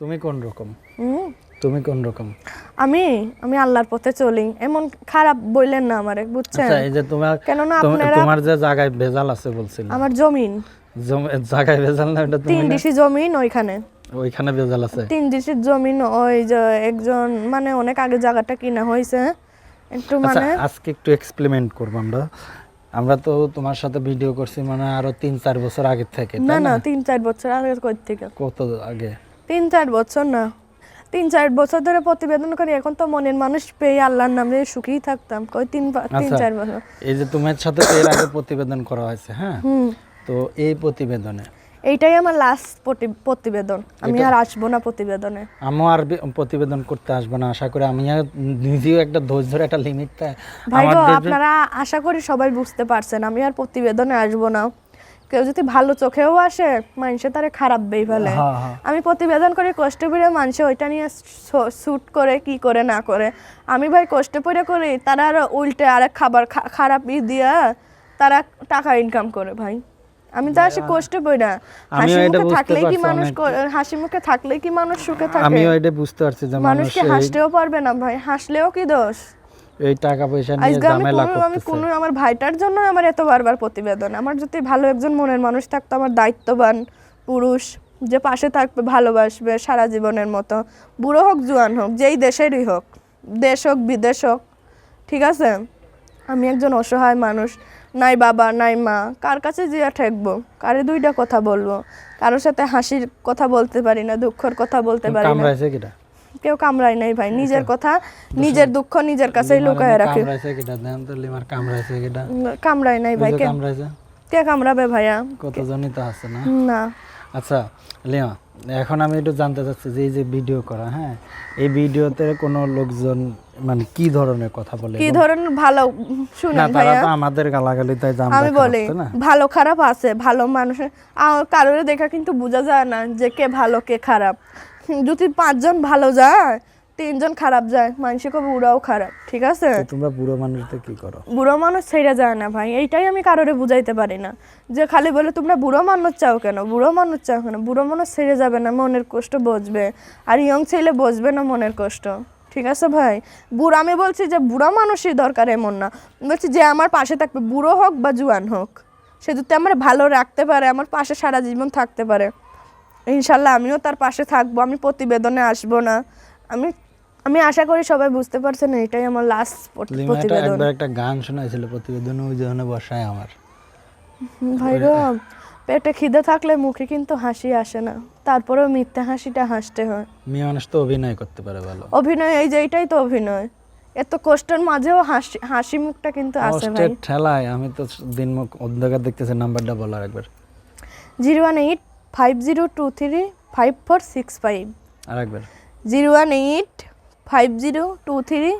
তুমি কোন রকম? তুমি কোন রকম? আমি আমি আল্লাহর পথে চলি। এমন খারাপ বললেন না আমারে বুঝছেন? আচ্ছা এই যে তোমার কেননা আপনারা তোমার যে জায়গায় ভেজাল আছে বলছিল আমার জমিন। জায়গায় ভেজাল না এটা তিন ডিসি জমিন ওইখানে। ওইখানে ভেজাল আছে। তিন ডিসির জমিন ওই যে একজন মানে অনেক আগে জায়গাটা কিনা হয়েছে। একটু আচ্ছা মানে আজকে একটু এক্সপেরিমেন্ট করব আমরা। আমরা তো তোমার সাথে ভিডিও করছি মানে আরও তিন চার বছর আগে থেকে না না না? তিন চার বছর আগে কই থেকে? কত আগে? তিন চার বছর না। তিন চার বছর ধরে প্রতিবেদন করি এখন তো মনের মানুষ পেয়ে আল্লাহর নামে সুখী থাকতাম। কই তিন তিন আচ্ছা। চার বছর। এই যে তোমার সাথে এর আগে প্রতিবেদন করা হয়েছে হ্যাঁ? তো এই প্রতিবেদনে? এইটাই আমার লাস্ট প্রতিবেদন। আমি আর আসব না প্রতিবেদনে। আমিও আর প্রতিবেদন করতে আসব না আশা করি আমি নিজেও একটা ধৈর্যের একটা লিমিট ভাই আপনারা আশা করি সবাই বুঝতে পারছেন আমি আর প্রতিবেদনে আসব না। কেউ যদি ভালো চোখেও আসে মানুষে তারে খারাপ বেই ফেলে। হ্যাঁ, হ্যাঁ। আমি প্রতিবেদন করে কষ্ট করে মানুষে ওইটা নিয়ে শ্যুট করে কি করে না করে। আমি ভাই কষ্ট করে করি তারা আর উল্টে আরেক খাবার খারাপ ই দিয়া তারা টাকা ইনকাম করে ভাই। আমি তো আসি কষ্ট পড়ি না। হাসি মুখে থাকলেই কি মানুষ হাসি মুখে থাকলেই কি মানুষ সুখে থাকে? আমিও এটা বুঝতে পারছি যে মানুষ মানুষকে হাসতেও পারবে না ভাই? হাসলেও কি দোষ? এই টাকা পয়সা নিয়ে ঝামেলা কোনো আমি করতেছে। কোনো আমার ভাইটার জন্য আমার এত বারবার প্রতিবেদন। আমার যদি ভালো একজন মনের মানুষ থাকতো আমার দায়িত্ববান পুরুষ যে পাশে থাকবে ভালোবাসবে সারা জীবনের মতো। বুড়ো হোক জোয়ান হোক যেই দেশেরই হোক দেশ হোক বিদেশ হোক ঠিক আছে? আমি একজন অসহায় মানুষ নাই বাবা নাই মা কার কাছে জিয়া ঠেকবো? কারে দুইটা কথা বলব? কারোর সাথে হাসির কথা বলতে পারি না দুঃখের কথা বলতে পারি না। কেউ কামড়ায় নাই ভাই নিজের কথা নিজের দুঃখ নিজের কাছেই লুকায় রাখে। কামড়ায় নাই ভাই কে কামড়াবে ভাইয়া? কতজনই তো আছে না? না। আচ্ছা লিমা এখন আমি একটু জানতে চাচ্ছি যে এই যে ভিডিও করা হ্যাঁ এই ভিডিওতে কোনো লোকজন মানে কি ধরনের কথা বলে কি ধরনের ভালো শুনেন তারা ভাইয়া। তো আমাদের গালাগালি তাই জানতে আমি বলি ভালো খারাপ আছে ভালো মানুষের কারোর দেখা কিন্তু বোঝা যায় না যে কে ভালো কে খারাপ। যদি পাঁচজন ভালো যায় তিনজন খারাপ যায় মানুষে কবে বুড়াও খারাপ ঠিক আছে? তোমরা বুড়ো মানুষদের কি করো? বুড়ো মানুষ ছেড়ে যায় না ভাই এইটাই আমি কারোরে বুঝাইতে পারি না। যে খালি বলে তোমরা বুড়ো মানুষ চাও কেন? বুড়ো মানুষ চাও কেন? বুড়ো মানুষ ছেড়ে যাবে না মনের কষ্ট বুঝবে আর ইয়ং ছেলে বুঝবে না মনের কষ্ট ঠিক আছে ভাই? বুড়ো আমি বলছি যে বুড়ো মানুষই দরকার এমন না। বলছি যে আমার পাশে থাকবে বুড়ো হোক বা জুয়ান হোক সে যদি আমার ভালো রাখতে পারে আমার পাশে সারা জীবন থাকতে পারে। ইনশাল্লাহ আমিও তার পাশে থাকব আমি প্রতিবেদনে আসব না। আমি আমি আশা করি সবাই বুঝতে পারছেন এটাই আমার লাস্ট প্রতিবেদন। একবার একটা গান শোনাইছিল প্রতিবেদনে ওই জন্য বসায় আমার। ভাই গো পেটে খিদে থাকলে মুখে কিন্তু হাসি আসে না তারপরেও মিথ্যে হাসিটা হাসতে হয়। মেয়ে মানুষ তো অভিনয় করতে পারে ভালো। অভিনয় এই যে এটাই তো অভিনয়। এত কষ্টের মাঝেও হাসি হাসি মুখটা কিন্তু আসে ভাই। ঠেলায় আমি তো দিন মুখ অন্ধকার দেখতেছি নাম্বারটা বলার একবার। Zero one eight five zero two three five four six five আর একবার zero one eight five zero two three